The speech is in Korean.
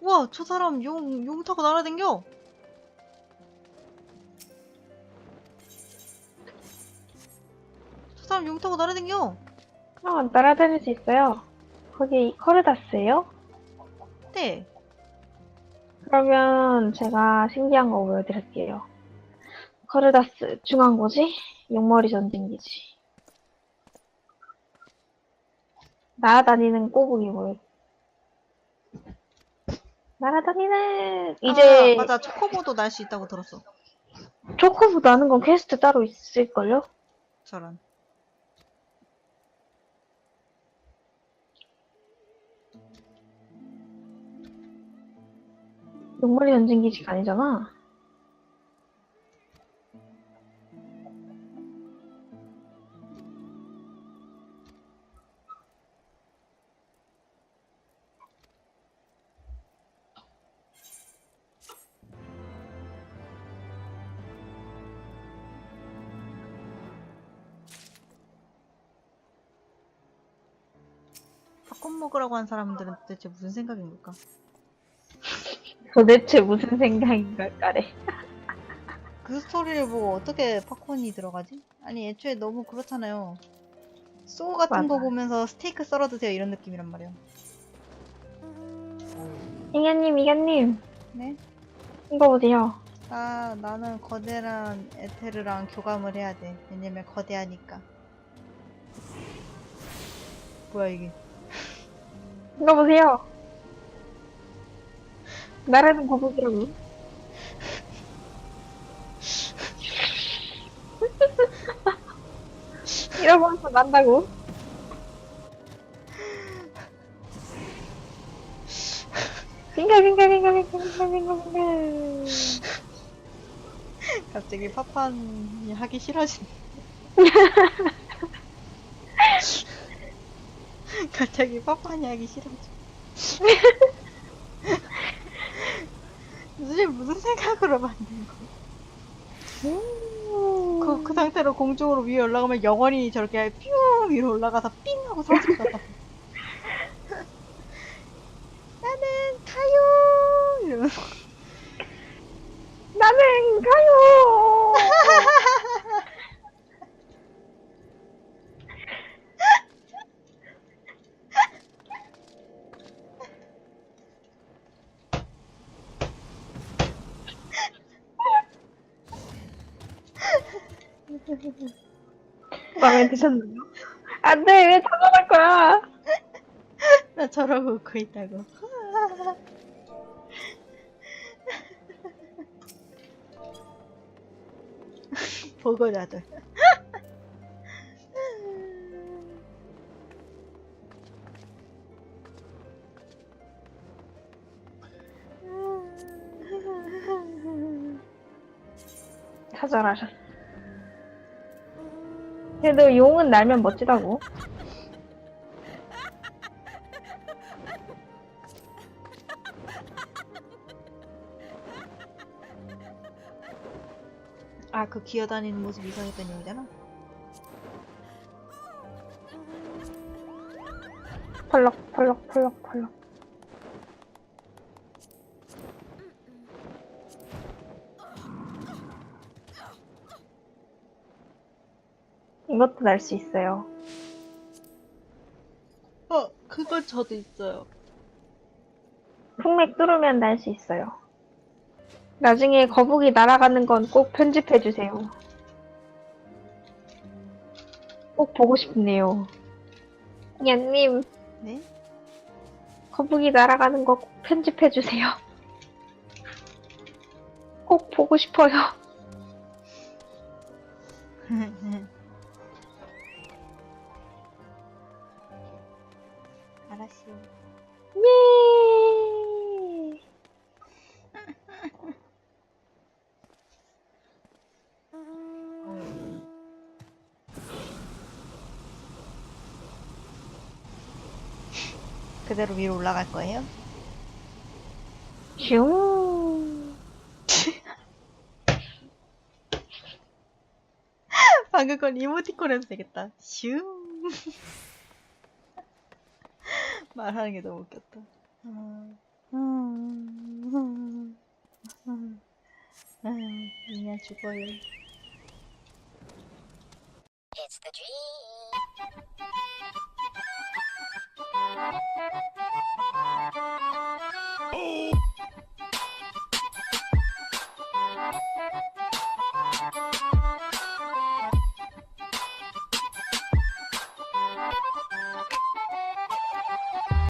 우와 저 사람 용, 용 타고 날아댕겨 저 사람 용 타고 날아댕겨 어, 날아다닐 수 있어요. 거기 커르다스예요? 네 그러면 제가 신기한 거 보여드릴게요. 커르다스 중앙고지 용머리 전쟁기지. 날아다니는 꼬북이 보여. 날아다니는 이제 아, 맞아 초코보도 날 수 있다고 들었어 초코보 나는 건 퀘스트 따로 있을걸요? 저런 용머리 전쟁 기지가 아니잖아. 팝콘 먹으라고 한 사람들은 도대체 무슨 생각인 걸까? 도대체 무슨 생각인 걸까래. 그 스토리를 보고 어떻게 팝콘이 들어가지? 아니 애초에 너무 그렇잖아요. 소우 같은 거 맞아. 보면서 스테이크 썰어 드세요 이런 느낌이란 말이야. 이가님, 이가님, 네? 이거 보세요. 나 나는 거대한 에테르랑 교감을 해야 돼. 왜냐면 거대하니까. 뭐야 이게? 이거 보세요. 나라는 거북이라고. 이러고 나서 난다고. 빙가 빙가 빙가 빙가 빙가 빙가 빙가. 갑자기 파판이 하기 싫어진. 갑자기 파판이 하기 싫어져. 도대체 무슨 생각으로 만든 거야? 그, 그 상태로 공중으로 위에 올라가면 영원히 저렇게 뿅 위로 올라가서 삥 하고 사라질 것 같아. 나는 가요! 이러면서. 나는 가요. 마음에 드셨나요? 안돼 왜 잡아갈 거야? 나 저러고 웃고 있다고. 보고라도. 다 잘하셨어. 그래도 용은 날면 멋지다고. 아, 그 기어다니는 모습 이상했던 용이잖아? 펄럭 펄럭 펄럭 펄럭. 이것도 날 수 있어요. 어, 그건 저도 있어요. 풍맥 뚫으면 날 수 있어요. 나중에 거북이 날아가는 건 꼭 편집해 주세요. 꼭 보고 싶네요. 야님, 네? 거북이 날아가는 거 꼭 편집해 주세요. 꼭 보고 싶어요. 알았어. 예! 그대로 위로 올라갈 거예요? 슝. 방금 건 이모티콘 해도 되겠다. 슝. 말하는 게 너무 웃겼다. 그냥 죽어요. It's the dream. Oh.